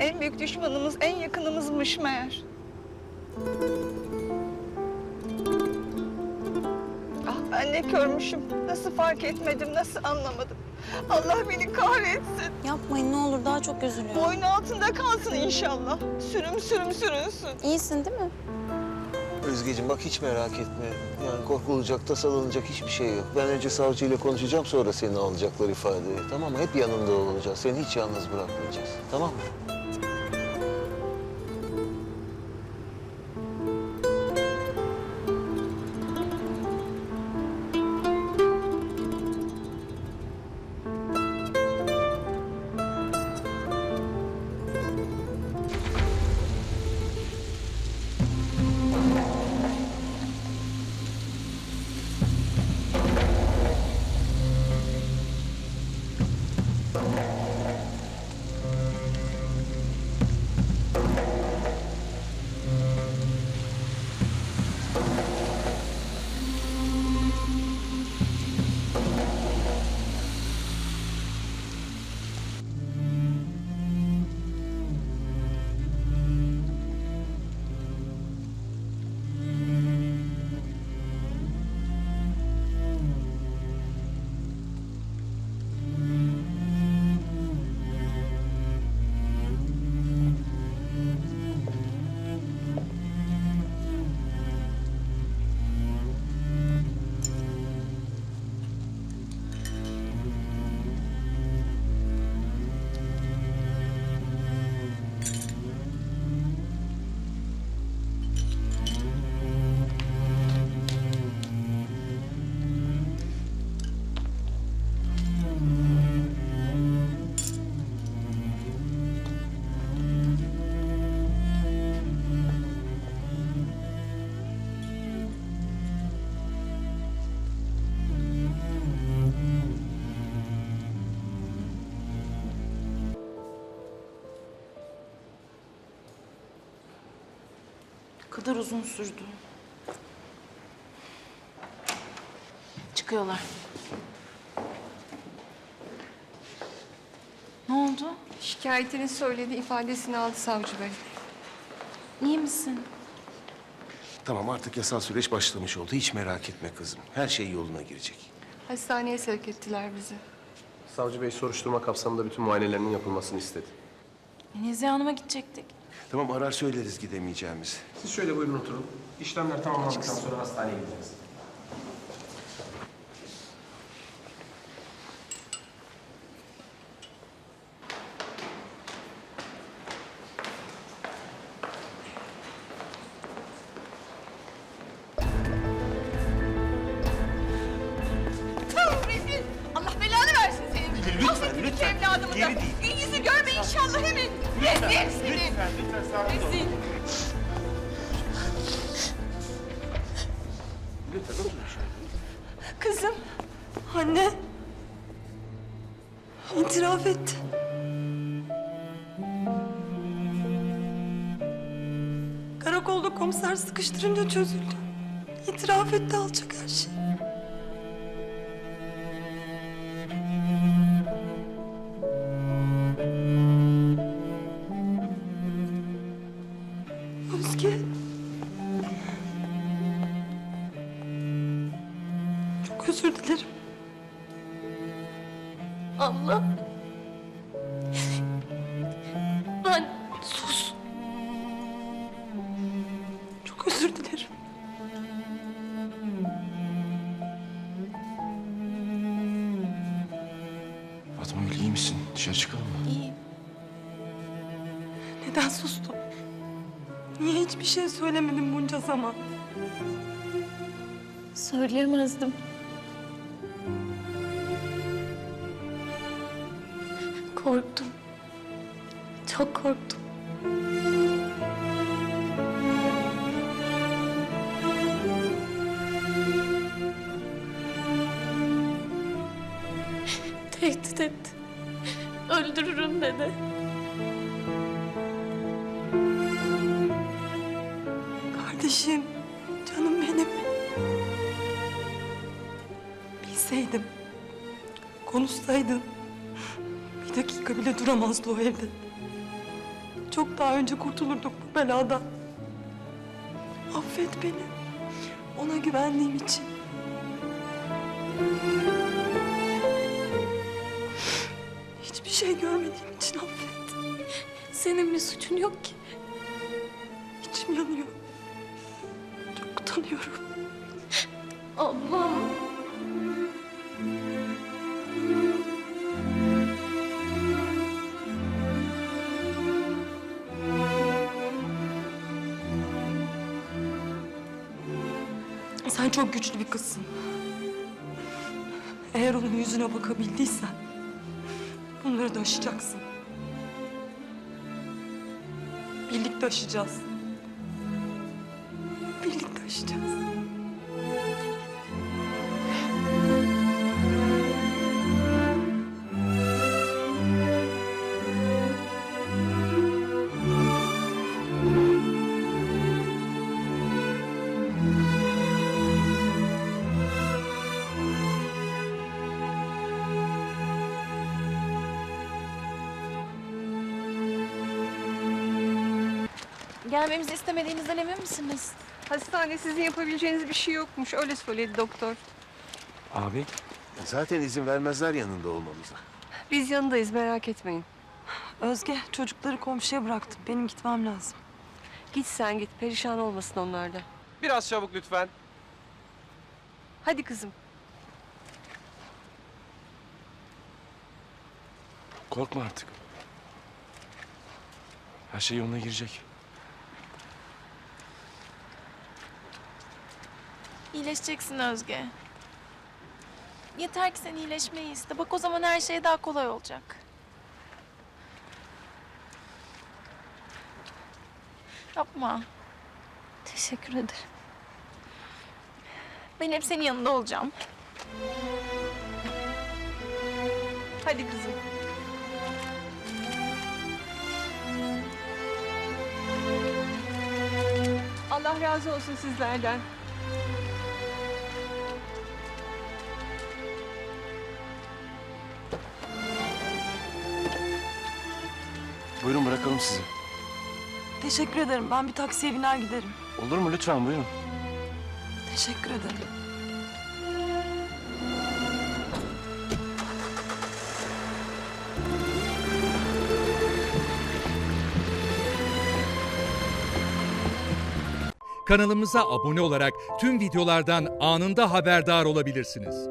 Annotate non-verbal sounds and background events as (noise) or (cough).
En büyük düşmanımız en yakınımızmış meğer. Ah ben ne körmüşüm. Nasıl fark etmedim, nasıl anlamadım. Allah beni kahretsin. Yapmayın ne olur daha çok üzülüyorum. Boynu altında kalsın inşallah. Sürüm sürüm sürünsün. İyisin değil mi? Özgeciğim bak hiç merak etme. Yani korkulacak, tasalanacak hiçbir şey yok. Ben önce savcıyla konuşacağım sonra seni alacaklar ifadeye. Tamam mı? Hep yanında olacağız. Seni hiç yalnız bırakmayacağız. Tamam mı? Kadar uzun sürdü. Çıkıyorlar. Ne oldu? Şikayetini söyledi, ifadesini aldı savcı bey. İyi misin? Tamam artık yasal süreç başlamış oldu. Hiç merak etme kızım. Her şey yoluna girecek. Hastaneye sevk ettiler bizi. Savcı Bey soruşturma kapsamında bütün muayenelerinin yapılmasını istedi. E, Nezihe Hanım'a gidecektik. Tamam arar söyleriz gidemeyeceğimizi. Siz şöyle buyurun oturun. İşlemler tamamlandıktan sonra hastaneye gideceğiz. Allah belanı versin senin. Lütfen, lütfen. evladımı da. Gün yüzü görme inşallah hemen. Rezil seni. Rezil. Kızım. Anne. İtiraf etti. Karakolda komiser sıkıştırınca çözüldü. İtiraf etti alacak her şey. Özür dilerim. Abla. Ben sus. Çok özür dilerim. Fatma Gül iyi misin? Dışarı çıkalım mı? İyi. Neden sustun? Niye hiçbir şey söylemedin bunca zaman? Söyleyemezdim. Korktum. Çok korktum. (laughs) Tehdit etti. Öldürürüm dedi. Kardeşim, canım benim. Bilseydim, konuşsaydın bir dakika bile duramazdı o evde. çok daha önce kurtulurduk bu beladan. Affet beni. Ona güvendiğim için. Hiçbir şey görmediğim için affet. Senin bir suçun yok ki. İçim yanıyor. Çok utanıyorum. Ablam. Sen çok güçlü bir kızsın. Eğer onun yüzüne bakabildiysen bunları da aşacaksın. Birlikte aşacağız. Birlikte aşacağız. Gelmemizi istemediğinizden emin misiniz? Hastane sizin yapabileceğiniz bir şey yokmuş. Öyle söyledi doktor. Abi? Zaten izin vermezler yanında olmamıza. Biz yanındayız merak etmeyin. Özge çocukları komşuya bıraktım. Benim gitmem lazım. Git sen git. Perişan olmasın onlar da. Biraz çabuk lütfen. Hadi kızım. Korkma artık. Her şey yoluna girecek. İyileşeceksin Özge. Yeter ki sen iyileşmeyi iste. Bak o zaman her şey daha kolay olacak. Yapma. Teşekkür ederim. Ben hep senin yanında olacağım. Hadi kızım. Allah razı olsun sizlerden. Buyurun bırakalım sizi. Teşekkür ederim. Ben bir taksiye biner giderim. Olur mu lütfen buyurun. Teşekkür ederim. Kanalımıza abone olarak tüm videolardan anında haberdar olabilirsiniz.